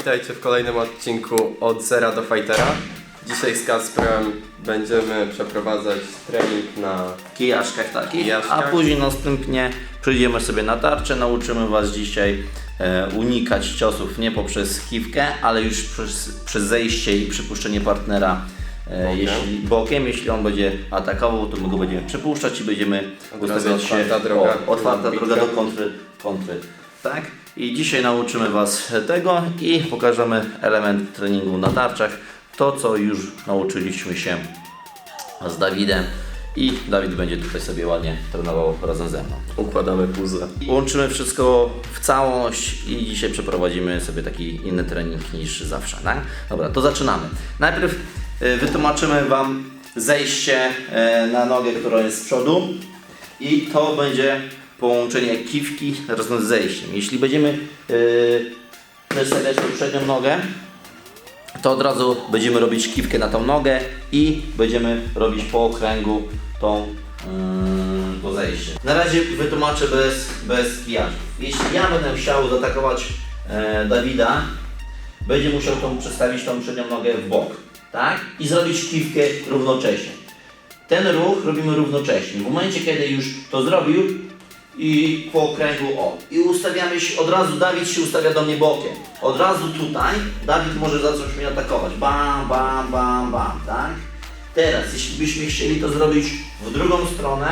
Witajcie w kolejnym odcinku od Zera do Fightera. Dzisiaj z Kasprem będziemy przeprowadzać trening na kijaszkach takich, Kijaszkach. a później następnie przyjdziemy sobie na tarczę, nauczymy Was dzisiaj e, unikać ciosów nie poprzez kiwkę, ale już przez, przez zejście i przypuszczenie partnera e, Bokiem. jeśli, bokiem, jeśli on będzie atakował, to my go będziemy przypuszczać i będziemy Od razu ustawiać się, otwarta droga. o, otwarta droga do kontry, kontry, tak? I dzisiaj nauczymy Was tego i pokażemy element treningu na tarczach, to co już nauczyliśmy się z Dawidem i Dawid będzie tutaj sobie ładnie trenował razem ze mną. układamy puzzle. Łączymy wszystko w całość i dzisiaj przeprowadzimy sobie taki inny trening niż zawsze, tak? Dobra, to zaczynamy. Najpierw y, wytłumaczymy Wam zejście e, na nogę, która jest z przodu i to będzie połączenie kiwki razem z zejściem. Jeśli będziemy yy, przestawiać tą przednią nogę, to od razu będziemy robić kiwkę na tą nogę i będziemy robić po okręgu tą yy, to zejście. Na razie wytłumaczę bez, bez kijaków. Jeśli ja będę chciał zaatakować e, Dawida, będzie musiał tą przestawić tą przednią nogę w bok, tak? I zrobić kiwkę równocześnie. Ten ruch robimy równocześnie. W momencie, kiedy już to zrobił i po okręgu o. I ustawiamy się, od razu Dawid się ustawia do mnie bokiem. Od razu tutaj Dawid może zacząć mnie atakować. Bam, bam, bam, bam, tak? Teraz, jeśli byśmy chcieli to zrobić w drugą stronę,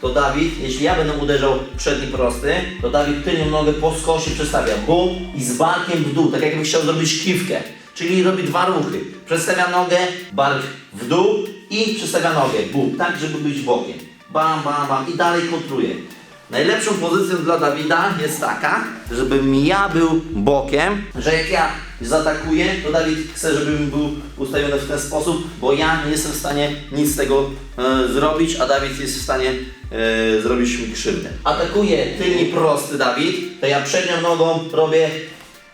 to Dawid, jeśli ja będę uderzał przedni prosty, to Dawid tylnią nogę po skosie przestawia. Bum i z barkiem w dół, tak jakby chciał zrobić kiwkę. Czyli robi dwa ruchy. Przestawia nogę, bark w dół i przestawia nogę, bum, tak żeby być bokiem. Bam, bam, bam i dalej kontruje. Najlepszą pozycją dla Dawida jest taka, żebym ja był bokiem, że jak ja zaatakuję, to Dawid chce, żebym był ustawiony w ten sposób, bo ja nie jestem w stanie nic z tego e, zrobić, a Dawid jest w stanie e, zrobić mi krzywdę. Atakuje tylnie prosty Dawid, to ja przednią nogą robię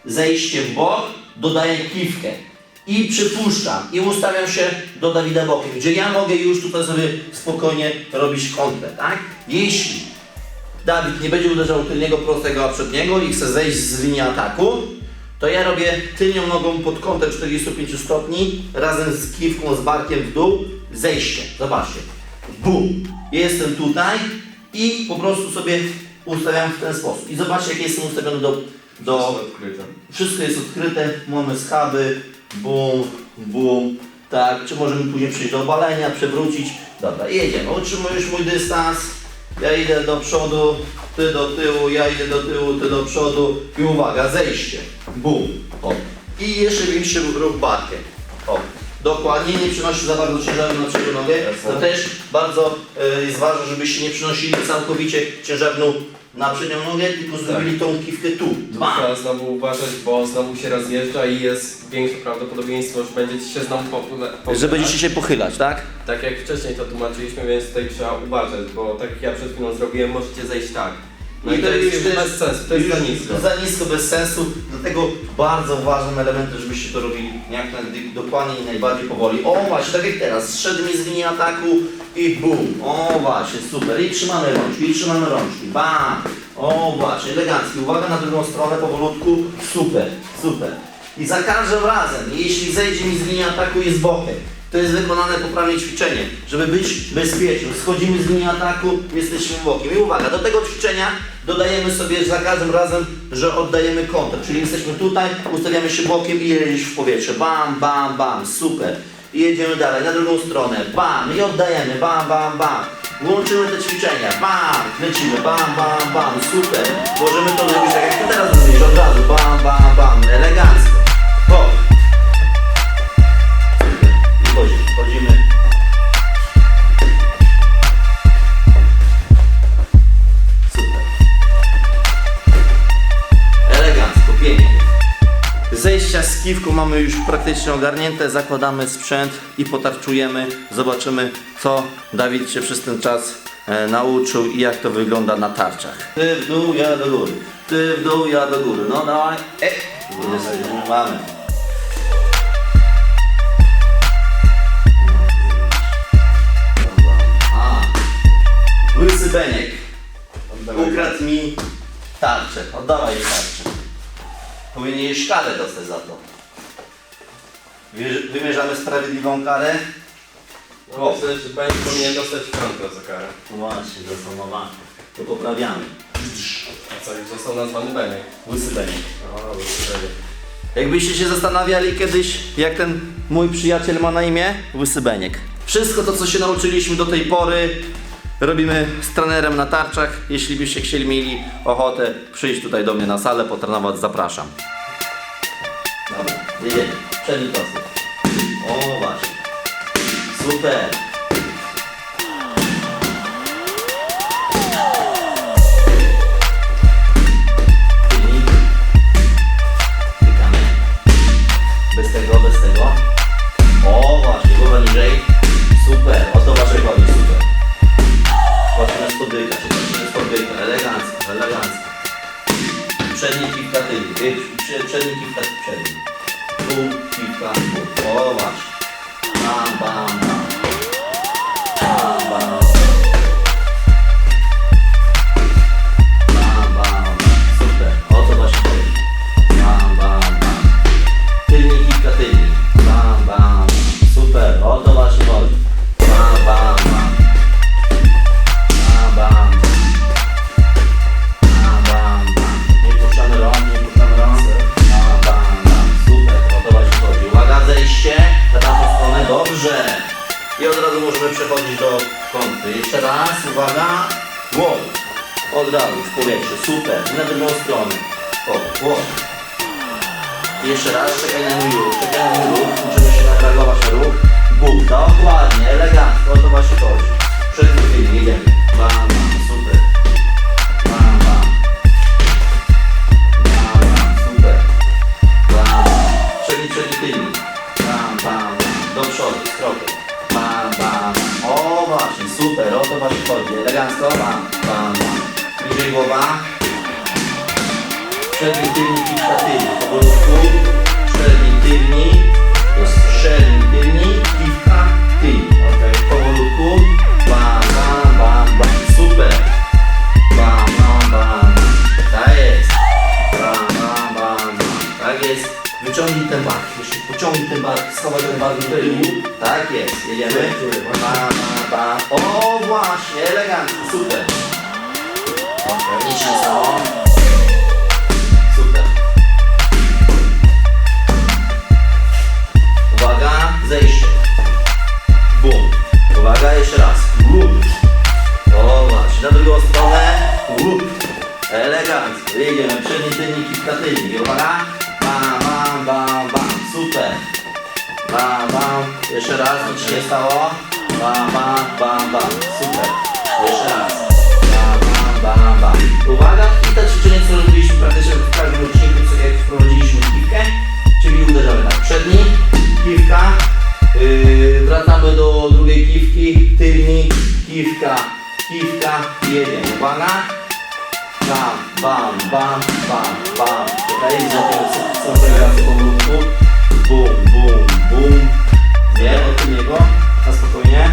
zejście w bok, dodaję kiwkę i przypuszczam i ustawiam się do Dawida bokiem, gdzie ja mogę już tutaj sobie spokojnie robić kontrę, tak? Jeśli Dawid nie będzie uderzał tylniego prostego, a przedniego i chce zejść z linii ataku, to ja robię tylnią nogą pod kątem 45 stopni razem z kiwką, z barkiem w dół, zejście. Zobaczcie. Bum. Jestem tutaj i po prostu sobie ustawiam w ten sposób. I zobaczcie, jak jestem ustawiony do, do wszystko jest odkryte, mamy schaby, bum, bum, tak, czy możemy później przejść do obalenia, przewrócić. Dobra, jedziemy, utrzymujesz mój dystans, ja idę do przodu, ty do tyłu, ja idę do tyłu, ty do przodu i uwaga, zejście, bum, o. I jeszcze większy ruch barkiem, o. Dokładnie, nie przenosi za bardzo ciężaru na przednią nogę. To też bardzo e, jest ważne, żebyście nie przynosili całkowicie ciężarnu na przednią nogę, tylko zrobili tą kiwkę tu. Bam. trzeba znowu uważać, bo znowu się rozjeżdża i jest większe prawdopodobieństwo, że będziecie się znowu pochylać. Że będziecie się pochylać, tak? Tak jak wcześniej to tłumaczyliśmy, więc tutaj trzeba uważać, bo tak jak ja przed chwilą zrobiłem, możecie zejść tak. No i, to jest już bez sensu, to jest za nisko. Za nisko, bez sensu. Dlatego bardzo ważnym elementem, żebyście to robili jak naj- dokładnie i najbardziej powoli. O właśnie, tak jak teraz, zszedł mi z linii ataku i bum. O właśnie, super. I trzymamy rączki, i trzymamy rączki. Bam. O właśnie, elegancki. Uwaga na drugą stronę, powolutku. Super, super. I za każdym razem, jeśli zejdzie mi z linii ataku, jest bokiem. To jest wykonane poprawnie ćwiczenie, żeby być bezpiecznym. Schodzimy z linii ataku, jesteśmy bokiem. I uwaga, do tego ćwiczenia dodajemy sobie za każdym razem, że oddajemy kontr. Czyli jesteśmy tutaj, ustawiamy się bokiem i jedziesz w powietrze. Bam, bam, bam, super. I jedziemy dalej, na drugą stronę. Bam, i oddajemy. Bam, bam, bam. Łączymy te ćwiczenia. Bam, lecimy. Bam, bam, bam, super. Możemy to zrobić tak jak to teraz robisz, od razu. Już praktycznie ogarnięte, zakładamy sprzęt i potarczujemy. Zobaczymy co Dawid się przez ten czas e, nauczył i jak to wygląda na tarczach. Ty w dół, ja do góry. Ty w dół, ja do góry. No dawaj. E. Jesteśmy, mamy. A. Łysy Beniek ukradł mi tarczę. Oddawaj tarczę. Powinieneś karę dostać za to. Wymierz- Wymierzamy sprawiedliwą karę. No, myślę, że będzie powinien dostać franka za karę. Właśnie, zastosowane. To poprawiamy. A co, już został nazwany Beniek. Łysy Beniek. O, łysy Beniek. Jakbyście się zastanawiali kiedyś, jak ten mój przyjaciel ma na imię? Łysy Beniek. Wszystko to, co się nauczyliśmy do tej pory, robimy z trenerem na tarczach. Jeśli byście chcieli mieli ochotę przyjść tutaj do mnie na salę, potrenować, zapraszam. Dobra, jedziemy. O, właśnie. Super. Możemy przechodzić do kąty. Jeszcze raz, uwaga. Wow. Od razu w powietrze. Super. Na drugą stronę. O. I Jeszcze raz, czekaj na mój ruch, czekaj na mój ruch, właśnie, super, o to właśnie chodzi. Elegancko, bam, bam, bam. Bliżej głowa. Przedni, tylni, kilka tylni. Powolutku. Przedni, tylni. Przedni, tylni. Kilka ten bark. Schowaj ten tyłu. Tak jest. Jedziemy. Bam. O, właśnie. Elegancko. Super. Okay. Nic się nie stało. Super. Uwaga, zejście. Bum. Uwaga, jeszcze raz. Łup. O właśnie, na drugą stronę. Łup. Elegancko. Jedziemy. Przedni tylnik, kilka tylnik. Uwaga. Bam, bam. Jeszcze raz, nic się nie stało. Bam, bam, bam, bam. Super. Jeszcze raz. Bam, bam, bam, bam. Uwaga, i to ćwiczenie, co robiliśmy praktycznie w każdym odcinku, co jak wprowadziliśmy piwkę, czyli uderzamy tak. Przedni, piwka, yy, wracamy do drugiej piwki, tylni, piwka, i jedziemy. Uwaga. Bam, bam, bam, bam, bam. Tutaj złapiemy co- co programy powolutku. Bum, bum, bum. Nie, od tylniego. Na spokojnie.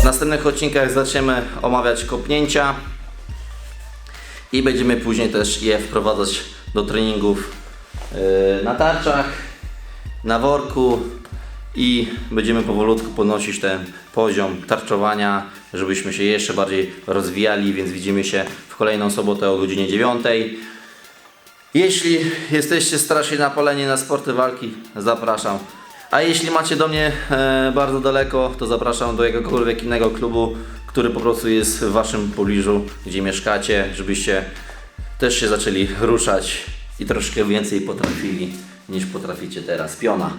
W następnych odcinkach zaczniemy omawiać kopnięcia i będziemy później też je wprowadzać do treningów yy, na tarczach, na worku i będziemy powolutku podnosić ten poziom tarczowania, żebyśmy się jeszcze bardziej rozwijali, więc widzimy się w kolejną sobotę o godzinie 9. Jeśli jesteście strasznie napaleni na sporty walki, zapraszam. A jeśli macie do mnie e, bardzo daleko, to zapraszam do jakiegokolwiek innego klubu, który po prostu jest w waszym pobliżu, gdzie mieszkacie, żebyście też się zaczęli ruszać i troszkę więcej potrafili niż potraficie teraz. Piona.